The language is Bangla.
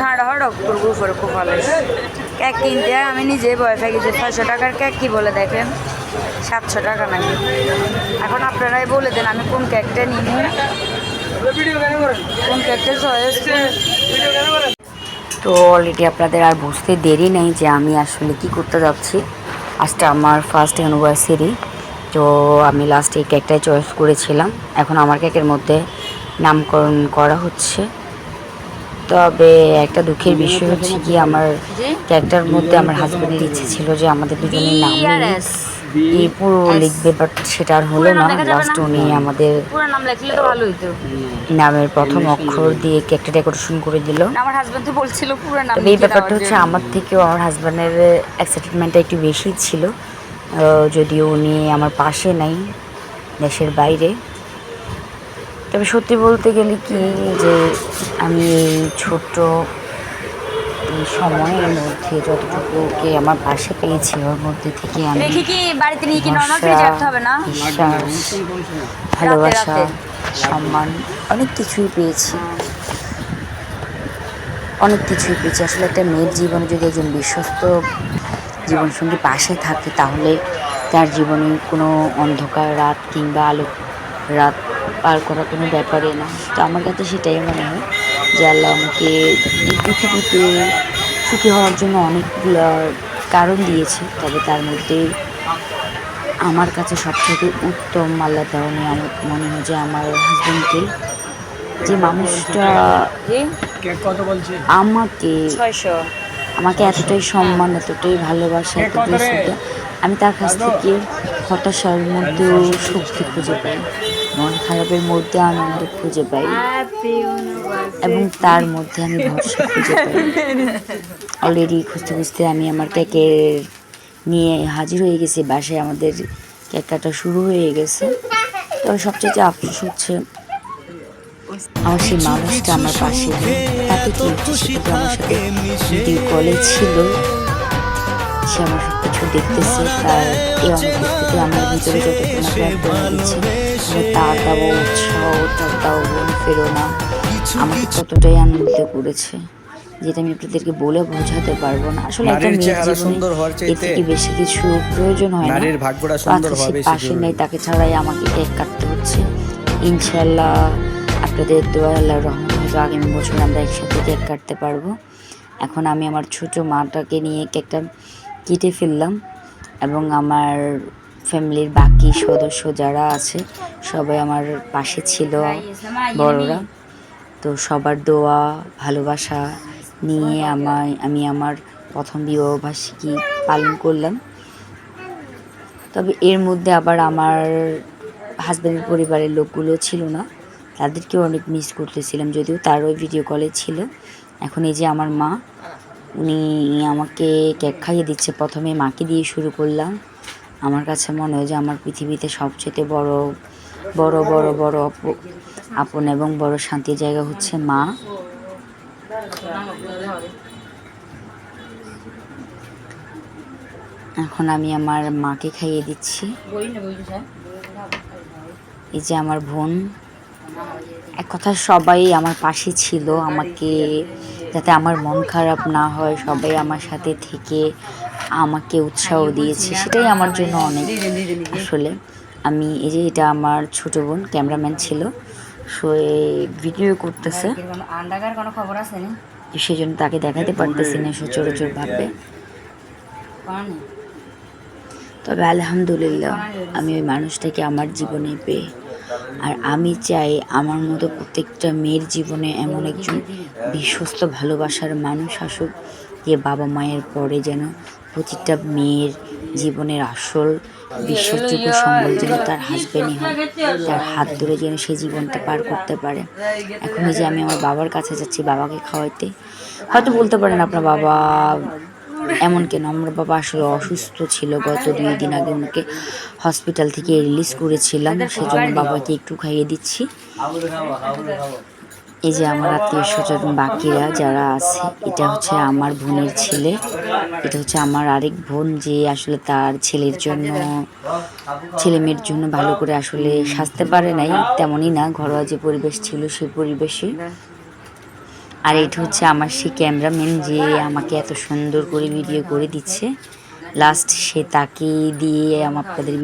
ঠান্ডা হয় উপরে খুব ভালো কেক কিনতে আমি নিজেই ভয় গেছি ছয়শো টাকার কেক কি বলে দেখেন? সাতশো টাকা নাকি? এখন আপনারাই বলে দেন, আমি কোন কেকটা নিব কোন কেকটা চয়েস তো অলরেডি আপনাদের আর বুঝতে দেরি নেই যে আমি আসলে কি করতে যাচ্ছি। আজটা আমার ফার্স্ট অ্যানিভার্সারি তো আমি লাস্ট এই কেকটাই চয়েস করেছিলাম। এখন আমার কেকের মধ্যে নামকরণ করা হচ্ছে। তবে একটা দুঃখের বিষয় হচ্ছে কি আমার কেকটার মধ্যে আমার হাজবেন্ডের ইচ্ছে ছিল যে আমাদের দুজনের নাম এই পুরো লিখবে বাট সেটা আর হলো না। লাস্ট উনি আমাদের পুরো নাম লেখলে তো ভালো হইতো নামের প্রথম অক্ষর দিয়ে কেকটা ডেকোরেশন করে দিল। আমার হাজবেন্ড তো বলছিল পুরো নাম এই ব্যাপারটা হচ্ছে আমার থেকেও আমার হাজব্যান্ডের এক্সাইটমেন্টটা একটু বেশি ছিল। যদিও উনি আমার পাশে নাই দেশের বাইরে। তবে সত্যি বলতে গেলে কি যে আমি এই ছোট্ট সময়ের মধ্যে যতটুকু ওকে আমার পাশে পেয়েছি ওর মধ্যে থেকে আমি রেখে কি বাড়িতে নিয়ে কি নর্মাল ফ্রিজে রাখতে হবে না? ভালোবাসা সম্মান অনেক কিছুই পেয়েছি। অনেক কিছুই পেয়েছি। আসলে একটা মেয়ের জীবনে যদি একজন বিশ্বস্ত জীবনসঙ্গী পাশে থাকে তাহলে তার জীবনে কোনো অন্ধকার রাত কিংবা আলো রাত পার করা কোনো ব্যাপারে না। তো আমার কাছে সেটাই মনে হয় যে আল্লাহ আমাকে এই পৃথিবীতে সুখী হওয়ার জন্য অনেকগুলো কারণ দিয়েছে। তবে তার মধ্যে আমার কাছে সবথেকে উত্তম আল্লাহ দেওয়ানি আমার মনে হয় যে আমার হাজব্যান্ডকে যে মানুষটা আমাকে ছয়শো। আমাকে এতটাই সম্মান এতটাই ভালোবাসা এতটাই শ্রদ্ধা। আমি তার কাছ থেকে হতাশার মধ্যেও শক্তি খুঁজে পাই। মন খারাপের মধ্যে আনন্দ খুঁজে পাই। এবং তার মধ্যে আমি ভরসা খুঁজে পাই। অলরেডি খুঁজতে খুঁজতে আমি আমার কেকের নিয়ে হাজির হয়ে গেছি। বাসায় আমাদের কেক কাটা শুরু হয়ে গেছে। তবে সবচেয়ে আফসোস হচ্ছে আমার সেই মানুষটা আমার পাশে। তাতে কি হচ্ছে? আমার সাথে ভিডিও কলে ছিল সে আমার সব কিছু দেখতেছে তার এই অনুপস্থিতি আমার ভিতরে যতক্ষণ দিচ্ছে দাবো উৎসাহ তার দাও বোন ফেরো না আমাকে ততটাই আনন্দিত করেছে যেটা আমি আপনাদেরকে বলে বোঝাতে পারব না আসলে একটা মেয়ের সুন্দর হওয়ার চাইতে বেশি কিছু প্রয়োজন হয় না নারীর ভাগ্যটা সুন্দর হওয়া পাশে নেই তাকে ছাড়াই আমাকে কেক কাটতে হচ্ছে ইনশাল্লাহ আপনাদের দোয়া আল্লাহ রহমান হয়তো আগামী বছর আমরা একসাথে কেক কাটতে পারব। এখন আমি আমার ছোটো মাটাকে নিয়ে কেকটা কেটে ফেললাম এবং আমার ফ্যামিলির বাকি সদস্য যারা আছে, সবাই আমার পাশে ছিল, বড়রা। তো সবার দোয়া, ভালোবাসা নিয়ে আমায়, আমি আমার প্রথম বিবাহবার্ষিকী পালন করলাম। তবে এর মধ্যে আবার আমার হাজব্যান্ডের পরিবারের লোকগুলো ছিল না। তাদেরকেও অনেক মিস করতেছিলাম, যদিও তার ওই ভিডিও কলে ছিল। এখন এই যে আমার মা, উনি আমাকে কেক খাইয়ে দিচ্ছে। প্রথমে মাকে দিয়ে শুরু করলাম। আমার কাছে মনে হয় যে আমার পৃথিবীতে সবচেয়ে বড় বড় বড় বড় আপন এবং বড় শান্তির জায়গা হচ্ছে মা। এখন আমি আমার মাকে খাইয়ে দিচ্ছি। এই যে আমার বোন এক কথা, সবাই আমার পাশে ছিল। আমাকে যাতে আমার মন খারাপ না হয়, সবাই আমার সাথে থেকে আমাকে উৎসাহ দিয়েছে। সেটাই আমার জন্য অনেক আসলে। আমি এই যে, এটা আমার ছোট বোন, ক্যামেরাম্যান ছিল। সো ভিডিও করতেছে। কোনো জন্য তাকে দেখাতে পারতেছি না সচরাচর ভাবে তবে আলহামদুলিল্লাহ, আমি ওই মানুষটাকে আমার জীবনে পেয়ে আর আমি চাই আমার মতো প্রত্যেকটা মেয়ের জীবনে এমন একজন বিশ্বস্ত, ভালোবাসার মানুষ আসুক, যে বাবা মায়ের পরে যেন প্রতিটা মেয়ের জীবনের আসল বিশ্বাসযোগ্য সম্বল যেন তার হাজব্যান্ডই হয় তার হাত ধরে যেন সে জীবনটা পার করতে পারে। এখন যে আমি আমার বাবার কাছে যাচ্ছি বাবাকে খাওয়াইতে, হয়তো বলতে পারেন আপনার বাবা এমন কেন আমার বাবা আসলে অসুস্থ ছিল গত দুই দিন আগে ওনাকে হসপিটাল থেকে রিলিজ করেছিলাম, সেজন্য বাবাকে একটু খাইয়ে দিচ্ছি। এই যে আমার আত্মীয় স্বজন বাকিরা যারা আছে, এটা হচ্ছে আমার বোনের ছেলে, এটা হচ্ছে আমার আরেক বোন যে আসলে তার ছেলের জন্য, ছেলে মেয়ের জন্য ভালো করে আসলে সাজতে পারে নাই, তেমনই না, ঘরোয়া যে পরিবেশ ছিল সেই পরিবেশে। আর এটা হচ্ছে আমার সেই ক্যামেরাম্যান যে আমাকে এত সুন্দর করে ভিডিও করে দিচ্ছে। লাস্ট সে তাকে দিয়ে আমার আপনাদের